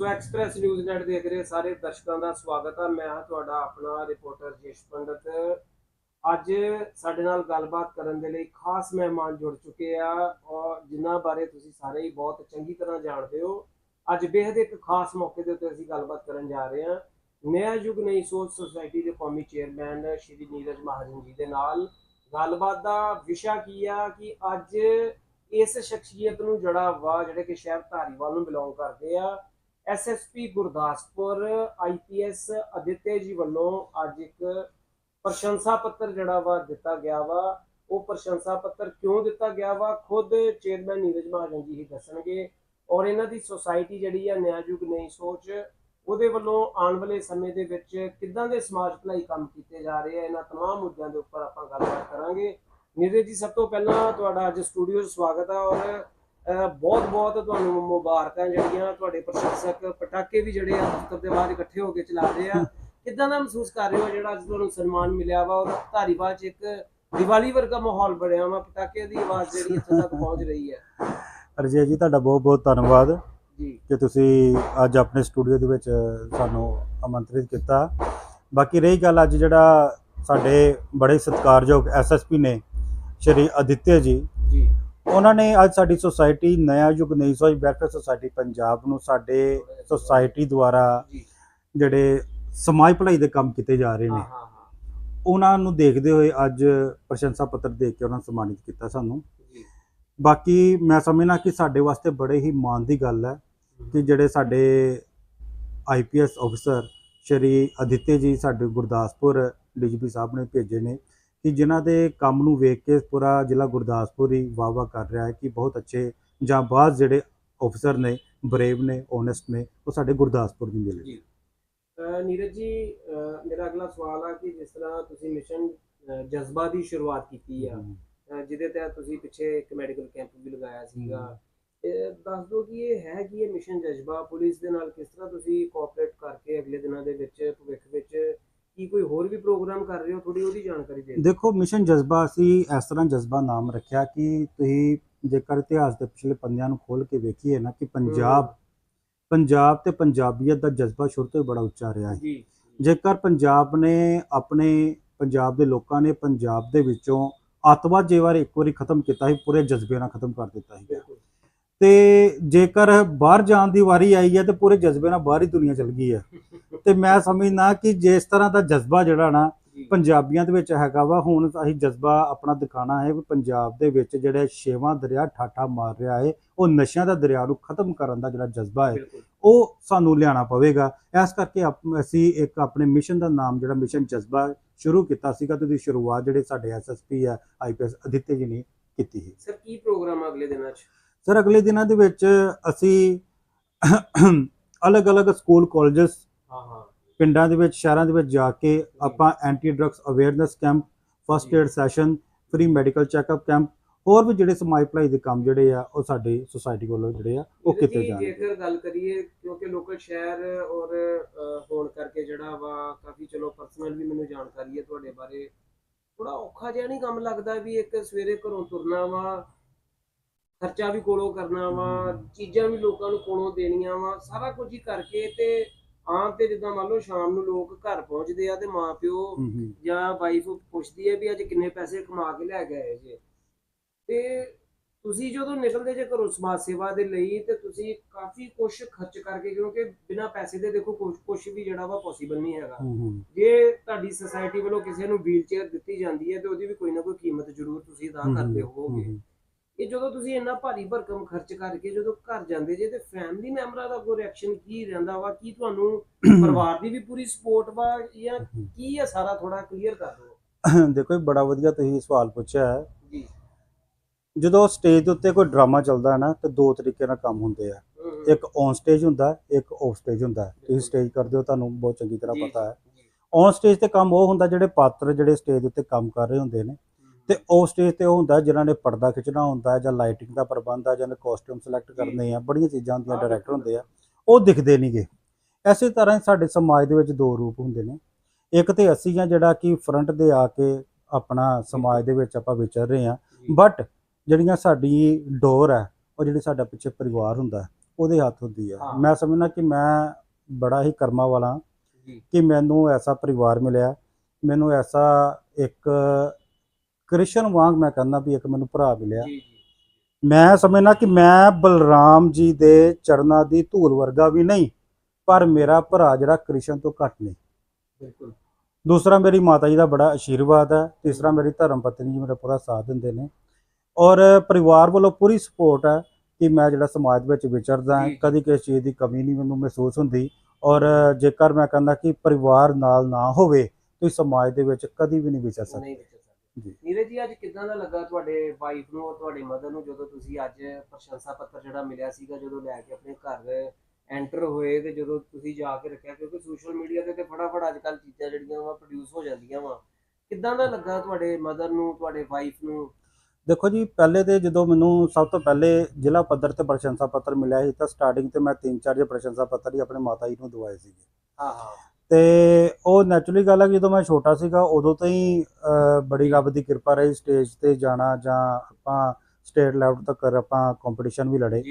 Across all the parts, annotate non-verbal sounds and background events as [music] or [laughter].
ਸੋ express News net ਦੇਖ ਰਹੇ ਸਾਰੇ ਦਰਸ਼ਕਾਂ ਦਾ ਸਵਾਗਤ ਹੈ ਮੈਂ ਹਾਂ ਤੁਹਾਡਾ ਆਪਣਾ ਰਿਪੋਰਟਰ ਜੇਸ਼ ਪੰਡਤ। ਅੱਜ ਸਾਡੇ ਨਾਲ ਗੱਲਬਾਤ ਕਰਨ ਦੇ ਲਈ ਖਾਸ ਮਹਿਮਾਨ ਜੁੜ ਚੁੱਕੇ ਆ ਔਰ ਜਿਨ੍ਹਾਂ ਬਾਰੇ ਤੁਸੀਂ ਸਾਰੇ ਹੀ ਬਹੁਤ ਚੰਗੀ ਤਰ੍ਹਾਂ ਜਾਣਦੇ ਹੋ। ਅੱਜ ਬੇहद ਇੱਕ ਖਾਸ ਮੌਕੇ ਦੇ ਉੱਤੇ ਅਸੀਂ ਗੱਲਬਾਤ ਕਰਨ ਜਾ ਰਹੇ ਹਾਂ। ਨਇਆ ਯੁੱਗ ਨਈ ਸੋਚ ਸੁਸਾਇਟੀ ਦੇ ਕੌਮੀ ਚੇਅਰਮੈਨ ਸ਼੍ਰੀ ਨੀਰਜ ਮਹਾਜਨ ਜੀ ਦੇ ਨਾਲ ਗੱਲਬਾਤ ਦਾ ਵਿਸ਼ਾ ਕੀ ਆ ਕਿ ਅੱਜ ਇਸ ਸ਼ਖਸੀਅਤ ਨੂੰ ਜਿਹੜਾ ਵਾ, ਜਿਹੜੇ ਕਿ ਸ਼ਹਿਰ ਧਾਰੀਵਾਲ ਨੂੰ ਬਿਲੋਂਗ ਕਰਦੇ ਆ ਐਸਐਸਪੀ ਗੁਰਦਾਸਪੁਰ ਆਈਪੀਐਸ ਅਦਿੱਤੇ ਜੀ ਵੱਲੋਂ ਅੱਜ ਇੱਕ ਪ੍ਰਸ਼ੰਸਾ ਪੱਤਰ ਜਿਹੜਾ ਵਾ ਦਿੱਤਾ ਗਿਆ ਵਾ ਉਹ ਪ੍ਰਸ਼ੰਸਾ ਪੱਤਰ ਕਿਉਂ ਦਿੱਤਾ ਗਿਆ ਵਾ ਖੁਦ ਚੇਅਰਮੈਨ ਨੀਰਜ ਮਹਾਜਨ ਜੀ ਹੀ ਦੱਸਣਗੇ ਔਰ ਇਹਨਾਂ ਦੀ ਸੁਸਾਇਟੀ ਜਿਹੜੀ ਆ ਨਿਆ ਯੁੱਗ ਨਈ ਸੋਚ ਉਹਦੇ ਵੱਲੋਂ ਆਉਣ ਵਾਲੇ ਸਮੇਂ ਦੇ ਵਿੱਚ ਕਿੱਦਾਂ ਦੇ ਸਮਾਜ ਭਲਾਈ ਕੰਮ ਕੀਤੇ ਜਾ ਰਹੇ ਆ ਇਹਨਾਂ तमाम ਮੁੱਦਿਆਂ ਦੇ ਉੱਪਰ ਆਪਾਂ ਗੱਲਬਾਤ ਕਰਾਂਗੇ ਨੀਰਜ ਜੀ ਸਭ ਤੋਂ ਪਹਿਲਾਂ ਤੁਹਾਡਾ ਅੱਜ ਸਟੂਡੀਓ 'ਚ ਸਵਾਗਤ ਹੈ ਔਰ ਬਹੁਤ ਬਹੁਤ ਤੁਹਾਨੂੰ ਮੁਬਾਰਕਾਂ ਜਿਹੜੀਆਂ ਤੁਹਾਡੇ ਪ੍ਰਸ਼ੰਸਕ ਪਟਾਕੇ ਵੀ ਜਿਹੜੇ ਆ ਦਫ਼ਤਰ ਦੇ ਬਾਹਰ ਇਕੱਠੇ ਹੋ ਕੇ ਚਲਾ ਰਹੇ ਆ। ਕਿੱਦਾਂ ਦਾ ਮਹਿਸੂਸ ਕਰ ਰਹੇ ਹੋ ਜਿਹੜਾ ਅੱਜ ਤੁਹਾਨੂੰ ਸਨਮਾਨ ਮਿਲਿਆ ਵਾ ਔਰ ਧਾਰੀਵਾਲ 'ਚ ਇੱਕ ਦੀਵਾਲੀ ਵਰਗਾ ਮਾਹੌਲ ਬਣਿਆ ਵਾ ਪਟਾਕੇ ਦੀ ਆਵਾਜ਼ ਜਿਹੜੀ ਇੱਥੇ ਤੱਕ ਪਹੁੰਚ ਰਹੀ ਹੈ? ਅਰਜੇ ਜੀ ਤੁਹਾਡਾ ਬਹੁਤ ਬਹੁਤ ਧੰਨਵਾਦ ਜੀ। ਕਿ ਤੁਸੀਂ ਅੱਜ ਆਪਣੇ ਸਟੂਡੀਓ ਦੇ ਵਿੱਚ ਸਾਨੂੰ ਆਮੰਤਰਿਤ ਕੀਤਾ। ਬਾਕੀ ਰਹੀ ਗੱਲ ਅੱਜ ਜਿਹੜਾ ਸਾਡੇ ਬੜੇ ਸਤਿਕਾਰਯੋਗ ਐਸਐਸਪੀ ਨੇ ਸ਼੍ਰੀ ਅਦਿੱਤਿਆ ਜੀ ਜੀ। ਉਹਨਾਂ ਨੇ ਅੱਜ ਸਾਡੀ ਸੁਸਾਇਟੀ ਨਇਆ ਯੁਗ ਨਈ ਸੋਚ ਵੈਲਫੇਅਰ ਸੁਸਾਇਟੀ ਪੰਜਾਬ ਨੂੰ ਸਾਡੇ ਸੁਸਾਇਟੀ ਦੁਆਰਾ ਜਿਹੜੇ ਸਮਾਜ ਭਲਾਈ ਦੇ ਕੰਮ ਕੀਤੇ ਜਾ ਰਹੇ ਨੇ। ਉਹਨਾਂ ਨੂੰ ਦੇਖਦੇ ਹੋਏ ਅੱਜ ਪ੍ਰਸ਼ੰਸਾ ਪੱਤਰ ਦੇ ਕੇ ਉਹਨਾਂ ਨੂੰ ਸਨਮਾਨਿਤ ਕੀਤਾ ਸਾਨੂੰ। ਬਾਕੀ ਮੈਂ ਸਮਝਣਾ ਕਿ ਸਾਡੇ ਵਾਸਤੇ ਬੜੇ ਹੀ ਮਾਣ ਦੀ ਗੱਲ ਹੈ ਕਿ ਜਿਹੜੇ ਸਾਡੇ ਆਈਪੀਐਸ ਅਫਸਰ ਸ਼੍ਰੀ ਅਦਿੱਤੇ ਜੀ ਸਾਡੇ ਗੁਰਦਾਸਪੁਰ ਡੀਜੀਪੀ ਸਾਹਿਬ ਨੇ ਭੇਜੇ ਨੇ। ਕਿ ਜਿਨ੍ਹਾਂ ਦੇ ਕੰਮ ਨੂੰ ਵੇਖ ਕੇ ਪੂਰਾ ਜ਼ਿਲ੍ਹਾ ਗੁਰਦਾਸਪੁਰ ਹੀ ਵਾਹ ਕਰ ਰਿਹਾ ਹੈ ਕਿ ਬਹੁਤ ਅੱਛੇ ਜਾਂ ਬਾਅਦ ਜਿਹੜੇ ਅਫਸਰ ਨੇ ਬਰੇਵ ਨੇ ਓਨੈਸਟ ਨੇ ਉਹ ਸਾਡੇ ਗੁਰਦਾਸਪੁਰ ਦੀ ਮਿਲੇ। ਨੀਰਜ ਜੀ ਮੇਰਾ ਅਗਲਾ ਸਵਾਲ ਆ ਕਿ ਜਿਸ ਤਰ੍ਹਾਂ ਤੁਸੀਂ ਮਿਸ਼ਨ ਜਜ਼ਬਾ ਦੀ ਸ਼ੁਰੂਆਤ ਕੀਤੀ ਆ ਜਿਹਦੇ ਤਹਿਤ ਤੁਸੀਂ ਪਿੱਛੇ ਇੱਕ ਮੈਡੀਕਲ ਕੈਂਪ ਵੀ ਲਗਾਇਆ ਸੀਗਾ। ਦੱਸ ਦਿਓ ਕਿ ਇਹ ਹੈ ਕਿ ਇਹ ਮਿਸ਼ਨ ਜਜ਼ਬਾ ਪੁਲਿਸ ਦੇ ਨਾਲ ਕਿਸ ਤਰ੍ਹਾਂ ਤੁਸੀਂ ਕੋਆਪਰੇਟ ਕਰਕੇ ਅਗਲੇ ਦਿਨਾਂ ਦੇ ਵਿੱਚ ਭਵਿੱਖ ਵਿੱਚ ਕੀ ਕੋਈ ਹੋਰ ਵੀ ਪ੍ਰੋਗਰਾਮ ਕਰ ਰਹੇ ਹੋ ਥੋੜੀ ਉਹਦੀ ਜਾਣਕਾਰੀ ਦੇ ਦਿਓ। ਦੇਖੋ ਮਿਸ਼ਨ ਜਜ਼ਬਾ ਅਸੀਂ ਇਸ ਤਰ੍ਹਾਂ ਜਜ਼ਬਾ ਨਾਮ ਰੱਖਿਆ ਕਿ ਤੁਸੀਂ ਜੇਕਰ ਇਤਿਹਾਸ ਦੇ ਪਿਛਲੇ ਪੰਨਿਆਂ ਨੂੰ ਖੋਲ ਕੇ ਵੇਖੀਏ ਨਾ ਕਿ ਪੰਜਾਬ ਪੰਜਾਬ ਤੇ ਪੰਜਾਬੀਅਤ ਦਾ ਜਜ਼ਬਾ ਸ਼ੁਰੂ ਤੋਂ ਹੀ ਬੜਾ ਉੱਚਾ ਰਿਹਾ ਹੈ ਜੇਕਰ ਪੰਜਾਬ ਨੇ ਆਪਣੇ ਪੰਜਾਬ ਦੇ ਲੋਕਾਂ ਨੇ ਪੰਜਾਬ ਦੇ ਵਿੱਚੋਂ ਅੱਤਵਾਦ ਜੇ ਵਾਰ ਇੱਕ ਵਾਰੀ ਖਤਮ ਕੀਤਾ ਸੀ ਪੂਰੇ ਜਜ਼ਬੇ ਨਾਲ ਖਤਮ ਕਰ ਦਿੱਤਾ ਸੀ ਤੇ ਜੇਕਰ ਬਾਹਰ ਜਾਣ ਦੀ ਵਾਰੀ ਆਈ ਹੈ ਤੇ ਪੂਰੇ ਜਜ਼ਬੇ ਨਾਲ ਬਾਹਰ ਹੀ ਦੁਨੀਆ ਚਲ ਗਈ ਹੈ। ਤੇ ਮੈਂ ਸਮਝਦਾ ਕਿ ਜਿਸ ਤਰ੍ਹਾਂ ਦਾ ਜਜ਼ਬਾ ਜਿਹੜਾ ਨਾ ਪੰਜਾਬੀਆਂ ਦੇ ਵਿੱਚ ਹੈਗਾ ਵਾ ਹੁਣ ਅਸੀਂ ਜਜ਼ਬਾ ਆਪਣਾ ਦਿਖਾਣਾ ਹੈ ਵੀ ਪੰਜਾਬ ਦੇ ਵਿੱਚ ਜਿਹੜੇ ਛੇਵਾਂ ਦਰਿਆ ਠਾਠਾ ਮਾਰ ਰਿਹਾ ਹੈ ਉਹ ਨਸ਼ਿਆਂ ਦਾ ਦਰਿਆ ਨੂੰ ਖਤਮ ਕਰਨ ਦਾ ਜਿਹੜਾ ਜਜ਼ਬਾ ਹੈ ਉਹ ਸਾਨੂੰ ਲਿਆਣਾ ਪਵੇਗਾ। ਇਸ ਕਰਕੇ ਅਸੀਂ ਇੱਕ ਆਪਣੇ ਮਿਸ਼ਨ ਦਾ ਨਾਮ ਜਿਹੜਾ ਮਿਸ਼ਨ ਜਜ਼ਬਾ ਸ਼ੁਰੂ ਕੀਤਾ ਸੀਗਾ ਤੇ ਉਹਦੀ ਸ਼ੁਰੂਆਤ ਜਿਹੜੇ ਸਾਡੇ ਐਸਐਸਪੀ ਆ ਆਈਪੀਐਸ ਅਦਿੱਤੇ ਜੀ ਨੇ ਕੀਤੀ ਸੀ। ਸਰ ਕੀ ਪ੍ਰੋਗਰਾਮ ਅਗਲੇ ਦਿਨਾਂ 'ਚ? ਸਰ ਅਗਲੇ ਦਿਨਾਂ ਦੇ ਵਿੱਚ ਅਸੀਂ ਅਲੱਗ-ਅਲੱਗ ਸਕੂਲ ਕਾਲਜਸ ਹਾਂ ਹਾਂ ਪਿੰਡਾਂ ਦੇ ਵਿੱਚ ਸ਼ਹਿਰਾਂ ਦੇ ਵਿੱਚ ਜਾ ਕੇ ਆਪਾਂ anti drugs awareness camp first aid session free medical checkup camp ਹੋਰ ਵੀ ਜਿਹੜੇ ਸਮਾਜ ਭਲਾਈ ਦੇ ਕੰਮ ਜਿਹੜੇ ਆ ਉਹ ਸਾਡੀ ਸੁਸਾਇਟੀ ਵੱਲੋਂ ਜਿਹੜੇ ਆ ਉਹ ਕੀਤੇ ਜਾਣਗੇ। ਜੇਕਰ ਗੱਲ ਕਰੀਏ ਕਿਉਂਕਿ ਲੋਕਲ ਸ਼ਹਿਰ ਔਰ ਹੋਣ ਕਰਕੇ ਜਿਹੜਾ ਵਾ ਕਾਫੀ ਚਲੋ ਪਰਸਨਲ ਵੀ ਮੈਨੂੰ ਜਾਣਕਾਰੀ ਹੈ ਤੁਹਾਡੇ ਬਾਰੇ। ਥੋੜਾ ਔਖਾ ਜਿਹਾ ਨਹੀਂ ਕੰਮ ਲੱਗਦਾ ਵੀ ਇੱਕ ਸਵੇਰੇ ਘਰੋਂ ਤੁਰਨਾ ਵਾ ਖਰਚਾ ਵੀ ਕੋਲੋਂ ਕਰਨਾ ਵਾ ਚੀਜ਼ਾਂ ਵੀ ਲੋਕਾਂ ਨੂੰ ਕੋਲੋਂ ਦੇਣੀਆਂ ਵਾ ਸਾਰਾ ਕੁਝ ਹੀ ਕਰਕੇ ਤੇ ਆਮ ਤੇ ਜਿੱਦਾਂ ਮੰਨ ਲਓ ਸ਼ਾਮ ਨੂੰ ਲੋਕ ਘਰ ਪਹੁੰਚਦੇ ਆ ਤੇ ਮਾਂ ਪਿਓ ਹੂੰ ਹੂੰ। ਜਾਂ ਵਾਈਫ ਪੁੱਛਦੀ ਹੈ ਵੀ ਅੱਜ ਕਿੰਨੇ ਪੈਸੇ ਕਮਾ ਕੇ ਲੈ ਆਏ ਜੇ। ਤੇ ਤੁਸੀਂ ਜਦੋਂ ਨਿਕਲਦੇ ਜੇ ਘਰੋਂ ਸਮਾਜ ਸੇਵਾ ਦੇ ਲਈ ਤੇ ਤੁਸੀਂ ਕਾਫੀ ਕੁਝ ਖਰਚ ਕਰਕੇ ਕਿਉਂਕਿ ਬਿਨਾਂ ਪੈਸੇ ਦੇ ਦੇਖੋ ਕੁਝ ਵੀ ਜਿਹੜਾ ਵਾ ਪੋਸੀਬਲ ਨਹੀਂ ਹੈਗਾ। ਜੇ ਤੁਹਾਡੀ ਸੁਸਾਇਟੀ ਵੱਲੋਂ ਕਿਸੇ ਨੂੰ ਵੀਲ ਚੇਅਰ ਦਿੱਤੀ ਜਾਂਦੀ ਹੈ ਤੇ ਉਹਦੀ ਵੀ ਕੋਈ ਨਾ ਕੋਈ ਕੀਮਤ ਜ਼ਰੂਰ ਤੁਸੀਂ ਅਦਾ ਕਰਦੇ ਹੂੰ, ਹੋਵੋਗੇ। ਹੂੰ। ਇਹ ਜਦੋਂ ਤੁਸੀਂ ਇੰਨਾ ਭਾਰੀ ਭਰਕਮ ਖਰਚ ਕਰਕੇ ਜਦੋਂ ਘਰ ਜਾਂਦੇ ਜੇ ਤੇ ਫੈਮਿਲੀ ਮੈਂਬਰਾਂ ਦਾ ਕੋਈ ਰਿਐਕਸ਼ਨ ਕੀ ਰਹਿੰਦਾ ਵਾ? ਕੀ ਤੁਹਾਨੂੰ [coughs] ਪਰਿਵਾਰ ਦੀ ਵੀ ਪੂਰੀ ਸਪੋਰਟ ਵਾ ਜਾਂ ਕੀ ਹੈ ਸਾਰਾ ਥੋੜਾ ਕਲੀਅਰ ਕਰ ਦਿਓ? [coughs] ਦੇਖੋ ਇਹ ਬੜਾ ਵਧੀਆ ਤੁਸੀਂ ਸਵਾਲ ਪੁੱਛਿਆ ਹੈ। ਜੀ। ਜਦੋਂ ਸਟੇਜ ਦੇ ਉੱਤੇ ਕੋਈ ਡਰਾਮਾ ਚੱਲਦਾ ਹੈ ਨਾ ਤੇ ਦੋ ਤਰੀਕੇ ਨਾਲ ਕੰਮ ਹੁੰਦੇ ਆ। ਇੱਕ ਔਨ ਸਟੇਜ ਹੁੰਦਾ ਇੱਕ ਆਫ ਸਟੇਜ ਹੁੰਦਾ। ਤੁਸੀਂ ਸਟੇਜ ਕਰਦੇ ਹੋ ਤੁਹਾਨੂੰ ਬਹੁਤ ਚੰਗੀ ਤਰ੍ਹਾਂ ਪਤਾ ਹੈ। ਔਨ ਸਟੇਜ ਤੇ ਕੰਮ ਉਹ ਹੁੰਦਾ ਜਿਹੜੇ ਪਾਤਰ ਜਿਹੜੇ ਸਟੇਜ ਉੱਤੇ ਕੰਮ ਕਰ ਰਹੇ ਹੁੰਦੇ ਨੇ। ਤੇ ਆਫ ਸਟੇਜ ਤੇ ਉਹ ਹੁੰਦਾ ਜਿਨ੍ਹਾਂ ਨੇ ਪਰਦਾ ਖਿੱਚਣਾ ਹੁੰਦਾ ਜਾਂ ਲਾਈਟਿੰਗ ਦਾ ਪ੍ਰਬੰਧ ਆ ਜਾਂ ਕਾਸਟਿਊਮ ਸਿਲੈਕਟ ਕਰਨੇ ਆ ਬੜੀਆਂ ਚੀਜ਼ਾਂ ਹੁੰਦੀਆਂ ਡਾਇਰੈਕਟਰ। ਹੁੰਦੇ ਆ ਉਹ ਦਿਖਦੇ ਨਹੀਂਗੇ ਐਸੇ ਤਰ੍ਹਾਂ ਹੀ ਸਾਡੇ ਸਮਾਜ ਦੇ ਵਿੱਚ ਦੋ ਰੂਪ ਹੁੰਦੇ ਨੇ ਇੱਕ ਤੇ ਅਸੀਂ ਆ ਜਿਹੜਾ ਕਿ ਫਰੰਟ ਦੇ ਆ ਕੇ ਆਪਣਾ ਸਮਾਜ ਦੇ ਵਿੱਚ ਆਪਾਂ ਵਿਚਰ ਰਹੇ ਆ। ਬਟ ਜਿਹੜੀਆਂ ਸਾਡੀ ਡੋਰ ਹੈ ਉਹ ਜਿਹੜੀ ਸਾਡਾ ਪਿੱਛੇ ਪਰਿਵਾਰ ਹੁੰਦਾ ਉਹਦੇ ਹੱਥ ਹੁੰਦੀ ਹਾਂ। ਮੈਂ ਸਮਝਣਾ ਕਿ ਮੈਂ ਬੜਾ ਹੀ ਕਰਮਾ ਵਾਲਾ ਕਿ ਮੈਨੂੰ ਐਸਾ ਪਰਿਵਾਰ ਮਿਲਿਆ ਮੈਨੂੰ ਐਸਾ ਇੱਕ ਕ੍ਰਿਸ਼ਨ ਵਾਂਗ ਮੈਂ ਕਹਿੰਦਾ ਵੀ ਇੱਕ ਮੈਨੂੰ ਭਰਾ ਮਿਲਿਆ। ਮੈਂ ਸਮਝਣਾ ਕਿ ਮੈਂ ਬਲਰਾਮ ਜੀ ਦੇ ਚਰਨਾਂ ਦੀ ਧੂਲ ਵਰਗਾ ਵੀ ਨਹੀਂ ਪਰ ਮੇਰਾ ਭਰਾ ਜਿਹੜਾ ਕ੍ਰਿਸ਼ਨ ਤੋਂ ਘੱਟ ਨਹੀਂ। ਬਿਲਕੁਲ। ਦੂਸਰਾ ਮੇਰੀ ਮਾਤਾ ਜੀ ਦਾ ਬੜਾ ਆਸ਼ੀਰਵਾਦ ਹੈ। ਤੀਸਰਾ ਮੇਰੀ ਧਰਮ ਪਤਨੀ ਜੀ ਮੇਰਾ ਪੂਰਾ ਸਾਥ ਦਿੰਦੇ ਨੇ। ਔਰ ਪਰਿਵਾਰ ਵੱਲੋਂ ਪੂਰੀ ਸਪੋਰਟ ਹੈ ਕਿ ਮੈਂ ਜਿਹੜਾ ਸਮਾਜ ਵਿੱਚ ਵਿਚਰਦਾ। ਕਦੀ ਕਿਸੇ ਚੀਜ਼ ਦੀ ਕਮੀ ਨਹੀਂ ਮੈਨੂੰ ਮਹਿਸੂਸ ਹੁੰਦੀ। ਔਰ ਜੇਕਰ ਮੈਂ ਕਹਿੰਦਾ ਕਿ ਪਰਿਵਾਰ ਨਾਲ ਨਾ ਹੋਵੇ ਤੁਸੀਂ ਸਮਾਜ ਦੇ ਵਿੱਚ ਕਦੀ ਵੀ ਨਹੀਂ ਵਿਚਰ ਸਕਦੇ। ਜੀ। ਨੀਰਜ ਜੀ ਅੱਜ ਕਿਦਾਂ ਦਾ ਲੱਗਾ ਤੁਹਾਡੇ ਵਾਈਫ ਨੂੰ ਔਰ ਤੁਹਾਡੀ ਮਦਰ ਨੂੰ ਜਦੋਂ ਤੁਸੀਂ ਅੱਜ ਪ੍ਰਸ਼ੰਸਾ ਪੱਤਰ ਜਿਹੜਾ ਮਿਲਿਆ ਸੀਗਾ ਜਦੋਂ ਲੈ ਕੇ ਆਪਣੇ ਘਰ ਐਂਟਰ ਹੋਏ ਤੇ ਜਦੋਂ ਤੁਸੀਂ ਜਾ ਕੇ ਰੱਖਿਆ? ਕਿਉਂਕਿ ਸੋਸ਼ਲ ਮੀਡੀਆ ਤੇ ਤੇ ਫਟਾਫਟ ਅੱਜ ਕੱਲ ਚੀਜ਼ਾਂ ਜਿਹੜੀਆਂ ਵਾ ਪ੍ਰੋਡਿਊਸ ਹੋ ਜਾਂਦੀਆਂ ਵਾ। ਕਿਦਾਂ ਦਾ ਲੱਗਾ ਤੁਹਾਡੇ ਮਦਰ ਨੂੰ ਤੁਹਾਡੇ ਵਾਈਫ ਨੂੰ? ਦੇਖੋ ਜੀ ਪਹਿਲੇ ਤੇ ਜਦੋਂ ਮੈਨੂੰ ਸਭ ਤੋਂ ਪਹਿਲੇ ਜ਼ਿਲ੍ਹਾ ਪੱਧਰ ਤੇ ਪ੍ਰਸ਼ੰਸਾ ਪੱਤਰ ਮਿਲਿਆ ਸੀ ਤਾਂ ਸਟਾਰਟਿੰਗ ਤੇ ਮੈਂ ਤਿੰਨ ਚਾਰ ਜੇ ਪ੍ਰਸ਼ੰਸਾ ਪੱਤਰ ਹੀ ਆਪਣੇ ਮਾਤਾ ਜੀ ਨੂੰ ਦਵਾਏ ਸੀਗੇ। ਹਾਂ ਹਾਂ। ਤੇ ਉਹ ਨੈਚੁਰਲੀ ਗੱਲ ਹੈ ਕਿ ਜਦੋਂ ਮੈਂ ਛੋਟਾ ਸੀਗਾ ਉਦੋਂ ਤੋਂ ਹੀ ਬੜੀ ਰੱਬ ਦੀ ਕਿਰਪਾ ਰਹੀ ਸਟੇਜ ਤੇ ਜਾਣਾ ਜਾਂ ਆਪਾਂ ਸਟੇਟ ਲੈਵਲ ਤੱਕ ਆਪਾਂ ਕੰਪੀਟੀਸ਼ਨ ਵੀ ਲੜੇ।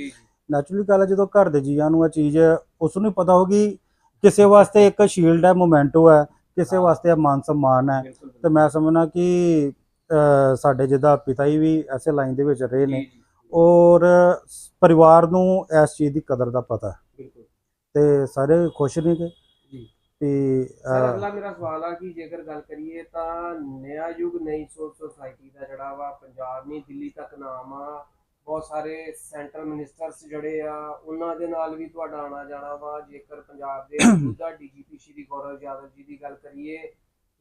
ਨੈਚੁਰਲੀ ਗੱਲ ਹੈ ਜਦੋਂ ਘਰ ਦੇ ਜੀਆਂ ਨੂੰ ਇਹ ਚੀਜ਼ ਉਸ ਨੂੰ ਪਤਾ ਹੋਗੀ ਕਿਸੇ ਵਾਸਤੇ ਇੱਕ ਸ਼ੀਲਡ ਹੈ ਮੋਮੈਂਟੋ ਹੈ ਕਿਸੇ ਹਾਂ। ਵਾਸਤੇ ਇਹ ਮਾਨ ਸਨਮਾਨ ਹੈ। ਤੇ ਮੈਂ ਸਮਝਣਾ ਕਿ ਸਾਡੇ ਜਿਹਦਾ ਪਿਤਾ ਜੀ ਵੀ ਐਸੇ ਲਾਈਨ ਦੇ ਵਿੱਚ ਰਹੇ ਨੇ। ਔਰ ਪਰਿਵਾਰ ਨੂੰ ਇਸ ਚੀਜ਼ ਦੀ ਕਦਰ ਦਾ ਪਤਾ ਤੇ ਸਾਰੇ ਖੁਸ਼ ਨੇ ਕਿ ਸਰ ਅਹ, ਅਗਲਾ ਮੇਰਾ ਸਵਾਲ ਆ ਕਿ ਜੇਕਰ ਗੱਲ ਕਰੀਏ ਤਾਂ ਨਿਆ ਯੁਗ ਨਈ ਸੋਚ ਸੁਸਾਇਟੀ ਦਾ ਜਿਹੜਾ ਵਾ ਪੰਜਾਬ ਨਹੀਂ ਦਿੱਲੀ ਤੱਕ ਨਾਮ ਆ ਬਹੁਤ ਸਾਰੇ ਸੈਂਟਰਲ ਮਿਨਿਸਟਰਸ ਜਿਹੜੇ ਆ ਉਹਨਾਂ ਦੇ ਨਾਲ ਵੀ ਤੁਹਾਡਾ ਆਣਾ ਜਾਣਾ ਵਾ ਜੇਕਰ ਪੰਜਾਬ ਦੇ [coughs] ਮੌਜੂਦਾ ਡੀਜੀਪੀ ਸ਼੍ਰੀ ਗੌਰਵ ਯਾਦਵ ਜੀ ਦੀ ਗੱਲ ਕਰੀਏ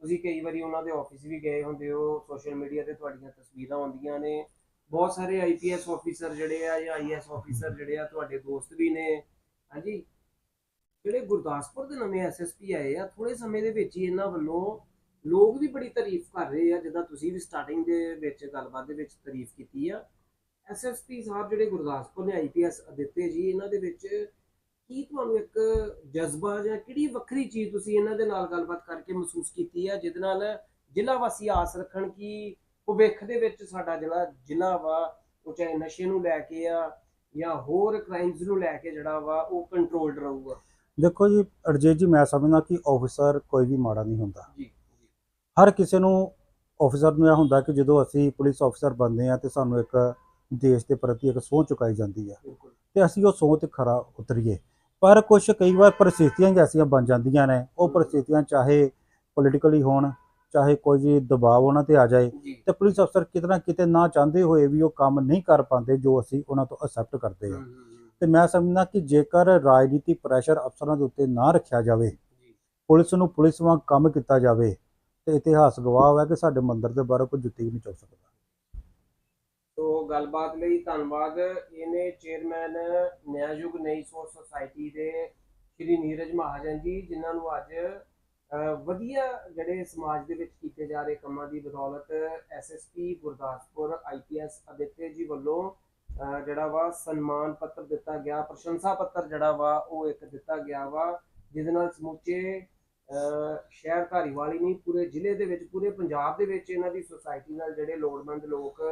ਤੁਸੀਂ ਕਈ ਵਾਰੀ ਉਹਨਾਂ ਦੇ ਆਫਿਸ ਵੀ ਗਏ ਹੁੰਦੇ ਹੋ ਸੋਸ਼ਲ ਮੀਡੀਆ ਤੇ ਤੁਹਾਡੀਆਂ ਤਸਵੀਰਾਂ ਆਉਂਦੀਆਂ ਨੇ ਬਹੁਤ ਸਾਰੇ ਆਈਪੀਐਸ ਆਫੀਸਰ ਜਿਹੜੇ ਆ ਜਾਂ ਆਈਐਸ ਆਫੀਸਰ ਜਿਹੜੇ ਆ ਤੁਹਾਡੇ ਦੋਸਤ ਵੀ ਨੇ ਹਾਂਜੀ? ਜਿਹੜੇ ਗੁਰਦਾਸਪੁਰ ਦੇ ਨਵੇਂ ਐਸਐਸਪੀ ਆਏ ਆ ਥੋੜੇ ਸਮੇਂ ਦੇ ਵਿੱਚ ਹੀ ਇਹਨਾਂ ਵੱਲੋਂ ਲੋਕ ਵੀ ਬੜੀ ਤਾਰੀਫ ਕਰ ਰਹੇ ਆ, ਜਿੱਦਾਂ ਤੁਸੀਂ ਵੀ ਸਟਾਰਟਿੰਗ ਦੇ ਵਿੱਚ ਗੱਲਬਾਤ ਦੇ ਵਿੱਚ ਤਾਰੀਫ ਕੀਤੀ ਆ। ਐਸਐਸਪੀ ਸਾਹਿਬ ਜਿਹੜੇ ਗੁਰਦਾਸਪੁਰ ਨੇ ਆਈਪੀਐਸ ਦਿੱਤੇ ਜੀ, ਇਹਨਾਂ ਦੇ ਵਿੱਚ ਕੀ ਤੁਹਾਨੂੰ ਇੱਕ ਜਜ਼ਬਾ ਜਾਂ ਕਿਹੜੀ ਵੱਖਰੀ ਚੀਜ਼ ਤੁਸੀਂ ਇਹਨਾਂ ਦੇ ਨਾਲ ਗੱਲਬਾਤ ਕਰਕੇ ਮਹਿਸੂਸ ਕੀਤੀ ਆ, ਜਿਹਦੇ ਨਾਲ ਜ਼ਿਲ੍ਹਾ ਵਾਸੀ ਆਸ ਰੱਖਣ ਕਿ ਭਵਿੱਖ ਦੇ ਵਿੱਚ ਸਾਡਾ ਜਿਹੜਾ ਜ਼ਿਲ੍ਹਾ ਵਾ, ਉਹ ਚਾਹੇ ਨਸ਼ੇ ਨੂੰ ਲੈ ਕੇ ਆ ਜਾਂ ਹੋਰ ਕ੍ਰਾਈਮਸ ਨੂੰ ਲੈ ਕੇ ਜਿਹੜਾ ਵਾ, ਉਹ ਕੰਟਰੋਲਡ ਰਹੂਗਾ? ਦੇਖੋ ਜੀ ਅਰਜੀਤ ਜੀ ਮੈਂ ਸਮਝਦਾ ਕਿ ਆਫੀਸਰ ਕੋਈ ਵੀ ਮਾੜਾ ਨਹੀਂ ਹੁੰਦਾ। ਹਰ ਕਿਸੇ ਨੂੰ ਆਫੀਸਰ ਨੂੰ ਇਹ ਹੁੰਦਾ ਕਿ ਜਦੋਂ ਅਸੀਂ ਪੁਲਿਸ ਆਫੀਸਰ ਬਣਦੇ ਆ ਤੇ ਸਾਨੂੰ ਇੱਕ ਦੇਸ਼ ਦੇ ਪ੍ਰਤੀ ਇੱਕ ਸੋਚ ਚੁਕਾਈ ਜਾਂਦੀ ਬਿਲਕੁਲ। ਤੇ ਅਸੀਂ ਉਹ ਸੋਚ ਤੇ ਖਰਾ ਉਤਰੀਏ। ਪਰ ਕੁਝ ਕਈ ਵਾਰ ਪਰਿਸਥਿਤੀਆਂ ਹੀ ਐਸੀਆਂ ਬਣ ਜਾਂਦੀਆਂ ਨੇ। ਉਹ ਪਰਿਸਥਿਤੀਆਂ ਚਾਹੇ ਪੋਲੀਟੀਕਲੀ ਹੋਣ ਚਾਹੇ ਕੋਈ ਦਬਾਅ ਉਹਨਾਂ ਤੇ ਆ ਜਾਏ ਤੇ ਪੁਲਿਸ ਅਫਸਰ ਕਿਤੇ ਨਾ ਕਿਤੇ ਨਾ ਚਾਹੁੰਦੇ ਹੋਏ ਵੀ ਉਹ ਕੰਮ ਨਹੀਂ ਕਰ ਪਾਉਂਦੇ ਜੋ ਅਸੀਂ ਉਹਨਾਂ ਤੋਂ ਅਸੈਪਟ ਕਰਦੇ ਹਾਂ। ਤੇ ਮੈਂ ਸਮਝਦਾ ਕਿ ਜੇਕਰ ਰਾਜਨੀਤੀ ਪ੍ਰੈਸ਼ਰ ਅਫਸਰਾਂ ਦੇ ਉੱਤੇ ਨਾ ਰੱਖਿਆ ਜਾਵੇ, ਪੁਲਿਸ ਨੂੰ ਪੁਲਿਸ ਵਾਂਗ ਕੰਮ ਕੀਤਾ ਜਾਵੇ, ਤੇ ਇਤਿਹਾਸ ਗਵਾਹ ਹੈ ਕਿ ਸਾਡੇ ਮੰਦਰ ਦੇ ਬਾਰੇ ਕੋਈ ਜੁੱਤੀ ਵੀ ਨਹੀਂ ਚੁੱਕ ਸਕਦਾ। ਸੋ ਗੱਲਬਾਤ ਲਈ ਧੰਨਵਾਦ। ਇਹਨੇ ਚੇਅਰਮੈਨ ਨਿਆ ਨਈ ਸੋਚ ਸੁਸਾਇਟੀ ਦੇ ਸ਼੍ਰੀ ਨੀਰਜ ਮਹਾਜਨ ਜੀ, ਜਿਨ੍ਹਾਂ ਨੂੰ ਅੱਜ ਵਧੀਆ ਜਿਹੜੇ ਸਮਾਜ ਦੇ ਵਿੱਚ ਕੀਤੇ ਜਾ ਰਹੇ ਕੰਮਾਂ ਦੀ ਬਦੌਲਤ ਐਸਐਸਪੀ ਗੁਰਦਾਸਪੁਰ ਆਈਪੀਐਸ ਅਦਿੱਤੇ ਜੀ ਵੱਲੋਂ ਜਿਹੜਾ ਵਾ ਸਨਮਾਨ ਪੱਤਰ ਦਿੱਤਾ ਗਿਆ ਪ੍ਰਸ਼ੰਸਾ ਪੱਤਰ ਜਿਹੜਾ ਵਾ ਉਹ ਇੱਕ ਦਿੱਤਾ ਗਿਆ ਵਾ ਜਿਹਦੇ ਨਾਲ ਸਮੁੱਚੇ ਅਹ, ਸ਼ਹਿਰ ਧਾਰੀਵਾਲ ਹੀ ਨਹੀਂ ਪੂਰੇ ਜ਼ਿਲ੍ਹੇ ਦੇ ਵਿੱਚ ਪੂਰੇ ਪੰਜਾਬ ਦੇ ਵਿੱਚ ਇਹਨਾਂ ਦੀ ਸੁਸਾਇਟੀ ਨਾਲ ਜਿਹੜੇ ਲੋੜਵੰਦ ਲੋਕ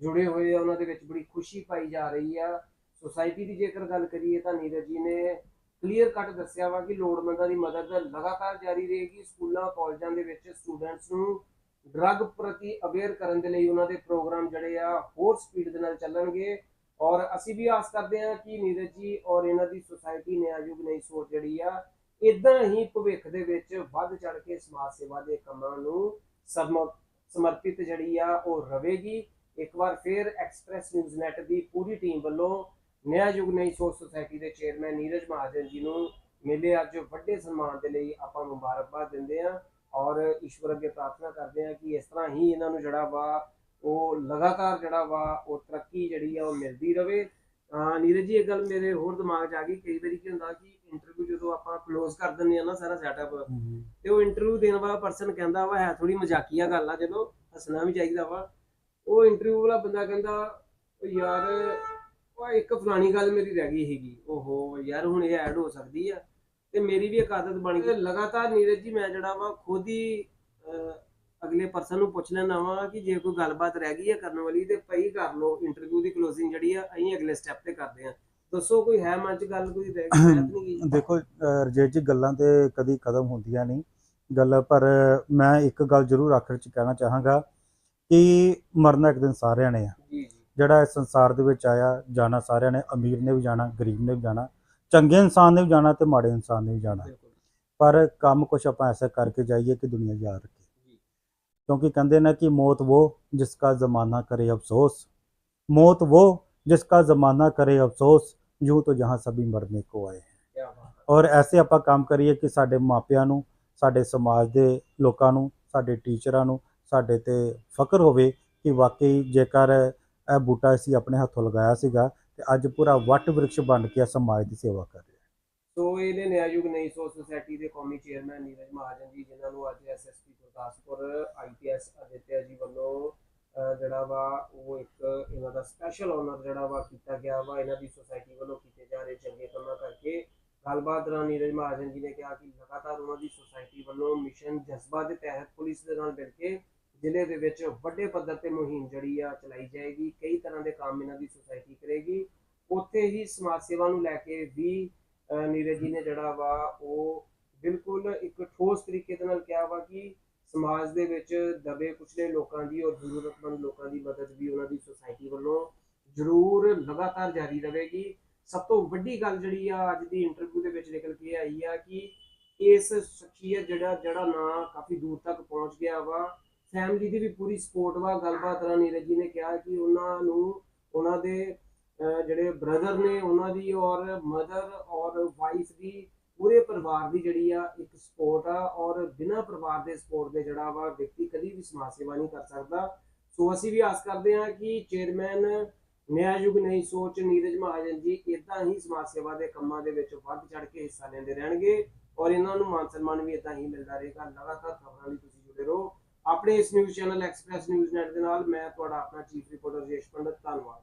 ਜੁੜੇ ਹੋਏ ਆ ਉਹਨਾਂ ਦੇ ਵਿੱਚ ਬੜੀ ਖੁਸ਼ੀ ਪਾਈ ਜਾ ਰਹੀ ਆ। ਸੁਸਾਇਟੀ ਦੀ ਜੇਕਰ ਗੱਲ ਕਰੀਏ ਤਾਂ ਨੀਰਜ ਜੀ ਨੇ ਕਲੀਅਰ ਕੱਟ ਦੱਸਿਆ ਵਾ ਕਿ ਲੋੜਵੰਦਾਂ ਦੀ ਮਦਦ ਲਗਾਤਾਰ ਜਾਰੀ ਰਹੇਗੀ ਸਕੂਲਾਂ ਕਾਲਜਾਂ ਦੇ ਵਿੱਚ ਸਟੂਡੈਂਟਸ ਨੂੰ ਡਰੱਗ ਪ੍ਰਤੀ ਅਵੇਅਰ ਕਰਨ ਦੇ ਲਈ ਉਹਨਾਂ ਦੇ ਪ੍ਰੋਗਰਾਮ ਜਿਹੜੇ ਆ, ਹੋਰ ਸਪੀਡ ਦੇ ਨਾਲ ਚੱਲਣਗੇ। ਔਰ ਅਸੀਂ ਵੀ ਆਸ ਕਰਦੇ ਹਾਂ ਕਿ ਨੀਰਜ ਜੀ ਔਰ ਇਹਨਾਂ ਦੀ ਸੁਸਾਇਟੀ ਨਿਆ ਯੁਗ ਨਈ ਸੋਚ ਜਿਹੜੀ ਆ ਇਦਾਂ ਹੀ ਭਵਿੱਖ ਦੇ ਵਿੱਚ ਵੱਧ ਚੜ ਕੇ ਸਮਾਜ ਸੇਵਾ ਦੇ ਕੰਮਾਂ ਨੂੰ ਸਮ- ਸਮਰਪਿਤ ਜਿਹੜੀ ਆ, ਉਹ ਰਵੇਗੀ। ਇੱਕ ਵਾਰ ਫਿਰ ਐਕਸਪ੍ਰੈਸ ਨਿਊਜ਼ ਨੈਟ ਦੀ ਪੂਰੀ ਟੀਮ ਵੱਲੋਂ ਨਿਆ ਯੁਗ ਨਈ ਸੋਚ ਸੁਸਾਇਟੀ ਦੇ ਚੇਅਰਮੈਨ ਨੀਰਜ ਮਹਾਜਨ ਜੀ ਨੂੰ ਮਿਲੇ ਅੱਜ ਵੱਡੇ ਸਨਮਾਨ ਦੇ ਲਈ ਆਪਾਂ ਮੁਬਾਰਕਬਾਦ ਦਿੰਦੇ ਹਾਂ। ਔਰ ਈਸ਼ਵਰ ਅੱਗੇ ਪ੍ਰਾਰਥਨਾ ਕਰਦੇ ਹਾਂ ਕਿ ਇਸ ਤਰ੍ਹਾਂ ਹੀ ਇਹਨਾਂ ਨੂੰ ਜਿਹੜਾ ਵਾ ਉਹ ਲਗਾਤਾਰ ਜਿਹੜਾ ਵਾ ਉਹ ਤਰੱਕੀ ਜਿਹੜੀ ਆ ਉਹ ਮਿਲਦੀ ਰਵੇ। ਨੀਰਜ ਜੀ ਇਹ ਗੱਲ ਮੇਰੇ ਹੋਰ ਦਿਮਾਗ 'ਚ ਆ ਗਈ। ਕਈ ਵਾਰੀ ਕੀ ਹੁੰਦਾ ਕਿ ਇੰਟਰਵਿਊ ਜਦੋਂ ਆਪਾਂ ਕਲੋਜ਼ ਕਰ ਦਿੰਦੇ ਆ ਨਾ ਸਾਰਾ ਸੈਟਅਪ ਤੇ ਉਹ ਇੰਟਰਵਿਊ ਦੇਣ ਵਾਲਾ ਪਰਸਨ ਕਹਿੰਦਾ ਵਾ ਹੈ ਥੋੜੀ ਮਜ਼ਾਕੀਆ ਗੱਲ ਆ ਚਲੋ ਹੱਸਣਾ ਵੀ ਚਾਹੀਦਾ ਵਾ। ਉਹ ਇੰਟਰਵਿਊ ਵਾਲਾ ਬੰਦਾ ਕਹਿੰਦਾ ਉਹ ਯਾਰ ਉਹ ਇੱਕ ਫਲਾਣੀ ਗੱਲ ਮੇਰੀ ਰਹਿ ਗਈ ਹੈਗੀ ਓਹੋ ਯਾਰ ਹੁਣ ਇਹ ਐਡ ਹੋ ਸਕਦੀ ਆ। ਤੇ ਮੇਰੀ ਵੀ ਇੱਕ ਆਦਤ ਬਣ ਗਈ। ਲਗਾਤਾਰ ਨੀਰਜ ਜੀ ਮੈਂ ਜਿਹੜਾ ਵਾ ਖੁਦ ਹੀ ਅਗਲੇ ਪਰਸਨ ਨੂੰ ਪੁੱਛ ਲੈਣਾ ਵਾ ਕਿ ਜੇ ਕੋਈ ਗੱਲਬਾਤ ਰਹਿ ਗਈ ਹੈ ਕਰਨ ਵਾਲੀ ਤੇ ਪਈ ਕਰ ਲਓ ਇੰਟਰਵਿਊ ਦੀ ਕਲੋਜ਼ਿੰਗ ਜਿਹੜੀ ਆ ਅਸੀਂ ਅਗਲੇ ਸਟੈਪ ਤੇ ਕਰਦੇ ਆ ਦੱਸੋ ਕੋਈ ਹੈ ਮਨ ਚ ਗੱਲ ਕੋਈ ਰਹਿ ਗਈ ਦੇਖੋ ਰਜੇਸ਼ ਜੀ ਗੱਲਾਂ ਤੇ ਕਦੀ ਕਦਮ ਹੁੰਦੀਆਂ ਨਹੀਂ। ਗੱਲ ਪਰ ਮੈਂ ਇੱਕ ਗੱਲ ਜ਼ਰੂਰ ਆਖਰ ਚ ਕਹਿਣਾ ਚਾਹਾਂਗਾ ਕਿ ਮਰਨਾ ਇੱਕ ਦਿਨ ਸਾਰਿਆਂ ਨੇ ਆ। ਜਿਹੜਾ ਇਸ ਸੰਸਾਰ ਦੇ ਵਿੱਚ ਆਇਆ ਜਾਣਾ ਸਾਰਿਆਂ ਨੇ ਅਮੀਰ ਨੇ ਵੀ ਜਾਣਾ ਗਰੀਬ ਨੇ ਵੀ ਜਾਣਾ। ਚੰਗੇ ਇਨਸਾਨ ਨੇ ਵੀ ਜਾਣਾ ਤੇ ਮਾੜੇ ਇਨਸਾਨ ਨੇ ਵੀ ਜਾਣਾ। ਪਰ ਕੰਮ ਕੁਛ ਆਪਾਂ ਐਸਾ ਕਰਕੇ ਜਾਈਏ ਕਿ ਦੁਨੀਆ ਯਾਦ ਰੱਖੇ। ਕਿਉਂਕਿ ਕਹਿੰਦੇ ਨੇ ਕਿ ਮੌਤ ਉਹ ਜਿਸ ਦਾ ਜ਼ਮਾਨਾ ਕਰੇ ਅਫਸੋਸ। ਮੌਤ ਉਹ ਜਿਸ ਦਾ ਜ਼ਮਾਨਾ ਕਰੇ ਅਫਸੋਸ ਯੂੰ ਤੋਂ ਜਹਾਂ ਸਭੀ ਮਰਨੇ ਕੋ ਆਏ ਹੈ। ਔਰ ਐਸੇ ਆਪਾਂ ਕੰਮ ਕਰੀਏ ਕਿ ਸਾਡੇ ਮਾਪਿਆਂ ਨੂੰ ਸਾਡੇ ਸਮਾਜ ਦੇ ਲੋਕਾਂ ਨੂੰ ਸਾਡੇ ਟੀਚਰਾਂ ਨੂੰ ਸਾਡੇ ਤੇ ਫਕਰ ਹੋਵੇ ਕਿ ਵਾਕਈ ਜੇਕਰ ਇਹ ਬੂਟਾ ਅਸੀਂ ਆਪਣੇ ਹੱਥੋਂ ਲਗਾਇਆ ਸੀਗਾ ਤੇ ਅੱਜ ਪੂਰਾ ਵੱਟ ਵਿਰਕਸ਼ ਬਣ ਕੇ ਸਮਾਜ ਦੀ ਸੇਵਾ ਕਰ ਰਿਹਾ। ਸੋ ਇਹਦੇ ਨਿਆਯੁਗ ਨਹੀਂ ਸੋਚ ਸੁਸਾਇਟੀ ਦੇ ਕੌਮੀ ਚੇਅਰਮੈਨ ਨੀਰਜ ਮਹਾਜਨ ਜੀ, ਜਿਨ੍ਹਾਂ ਨੂੰ ਅੱਜ ਐਸਐਸਪੀ ਗੁਰਦਾਸਪੁਰ ਆਈਪੀਐਸ ਅਦਿੱਤਿਆ ਜੀ ਵੱਲੋਂ ਜਿਹੜਾ ਵਾ, ਉਹ ਇੱਕ ਇਹਨਾਂ ਦਾ ਸਪੈਸ਼ਲ ਆਨਰ ਜਿਹੜਾ ਵਾ ਕੀਤਾ ਗਿਆ ਵਾ, ਇਹਨਾਂ ਦੀ ਸੁਸਾਇਟੀ ਵੱਲੋਂ ਕੀਤੇ ਜਾ ਰਹੇ ਚੰਗੇ ਕੰਮਾਂ ਕਰਕੇ। ਗੱਲਬਾਤ ਦੌਰਾਨ ਨੀਰਜ ਮਹਾਜਨ ਜੀ ਨੇ ਕਿਹਾ ਕਿ ਲਗਾਤਾਰ ਉਹਨਾਂ ਦੀ ਸੁਸਾਇਟੀ ਵੱਲੋਂ ਮਿਸ਼ਨ ਜਜ਼ਬਾ ਦੇ ਤਹਿਤ ਪੁਲਿਸ ਦੇ ਨਾਲ ਮਿਲ ਕੇ ਜ਼ਿਲ੍ਹੇ ਦੇ ਵਿੱਚ ਵੱਡੇ ਪੱਧਰ ਤੇ ਮੁਹਿੰਮ ਜਿਹੜੀ ਆ ਚਲਾਈ ਜਾਏਗੀ, ਕਈ ਤਰ੍ਹਾਂ ਦੇ ਕੰਮ ਇਹਨਾਂ ਦੀ ਸੁਸਾਇਟੀ ਕਰੇਗੀ। ਉੱਥੇ ਹੀ ਸਮਾਜ ਸੇਵਾ ਨੂੰ ਲੈ ਕੇ ਵੀ ਨੀਰਜ ਜੀ ਨੇ ਜਿਹੜਾ ਵਾ, ਉਹ ਬਿਲਕੁਲ ਇੱਕ ਠੋਸ ਤਰੀਕੇ ਦੇ ਨਾਲ ਕਿਹਾ ਵਾ ਕਿ ਸਮਾਜ ਦੇ ਵਿੱਚ ਦਬੇ ਕੁਚਲੇ ਲੋਕਾਂ ਦੀ ਔਰ ਜ਼ਰੂਰਤਮੰਦ ਲੋਕਾਂ ਦੀ ਮਦਦ ਵੀ ਉਹਨਾਂ ਦੀ ਸੁਸਾਇਟੀ ਵੱਲੋਂ ਜ਼ਰੂਰ ਲਗਾਤਾਰ ਜਾਰੀ ਰਹੇਗੀ। ਸਭ ਤੋਂ ਵੱਡੀ ਗੱਲ ਜਿਹੜੀ ਆ, ਅੱਜ ਦੀ ਇੰਟਰਵਿਊ ਦੇ ਵਿੱਚ ਨਿਕਲ ਕੇ ਆਈ ਆ ਕਿ ਇਸ ਸ਼ਖਸੀਅਤ ਜਿਹੜਾ ਜਿਹੜਾ ਨਾਂ ਕਾਫੀ ਦੂਰ ਤੱਕ ਪਹੁੰਚ ਗਿਆ ਵਾ ਫੈਮਿਲੀ ਦੀ ਵੀ ਪੂਰੀ ਸਪੋਰਟ ਵਾ, ਗੱਲਬਾਤ ਰਾਂ ਨੀਰਜ ਜੀ ਨੇ ਕਿਹਾ ਕਿ ਉਹਨਾਂ ਨੂੰ, ਉਹਨਾਂ ਦੇ ਜਿਹੜੇ ਬ੍ਰਦਰ ਨੇ, ਉਹਨਾਂ ਦੀ ਔਰ ਮਦਰ ਔਰ ਵਾਈਫ ਦੀ, ਪੂਰੇ ਪਰਿਵਾਰ ਦੀ ਜਿਹੜੀ ਆ ਇੱਕ ਸਪੋਰਟ ਆ ਔਰ ਬਿਨਾਂ ਪਰਿਵਾਰ ਦੇ ਸਪੋਰਟ ਦੇ ਜਿਹੜਾ ਵਾ ਵਿਅਕਤੀ ਕਦੀ ਵੀ ਸਮਾਜ ਸੇਵਾ ਨਹੀਂ ਕਰ ਸਕਦਾ। ਸੋ ਅਸੀਂ ਵੀ ਆਸ ਕਰਦੇ ਹਾਂ ਕਿ ਚੇਅਰਮੈਨ ਨਿਆ ਯੁਗ ਨਹੀਂ ਸੋਚ ਨੀਰਜ ਮਹਾਜਨ ਜੀ ਇਦਾਂ ਹੀ ਸਮਾਜ ਸੇਵਾ ਦੇ ਕੰਮਾਂ ਦੇ ਵਿੱਚ ਵੱਧ ਚੜ ਕੇ ਹਿੱਸਾ ਲੈਂਦੇ ਰਹਿਣਗੇ ਔਰ ਇਹਨਾਂ ਨੂੰ ਮਾਨ ਸਨਮਾਨ ਵੀ ਇਦਾਂ ਹੀ ਮਿਲਦਾ ਰਹੇਗਾ। ਲਗਾਤਾਰ ਖਬਰਾਂ ਲਈ ਤੁਸੀਂ ਜੁੜੇ ਰਹੋ। ਆਪਣੇ ਇਸ news channel Express News Net ਦੇ ਨਾਲ ਮੈਂ ਤੁਹਾਡਾ ਆਪਣਾ ਚੀਫ ਰਿਪੋਰਟਰ ਜੇਸ਼ ਪੰਡਤ, ਧੰਨਵਾਦ।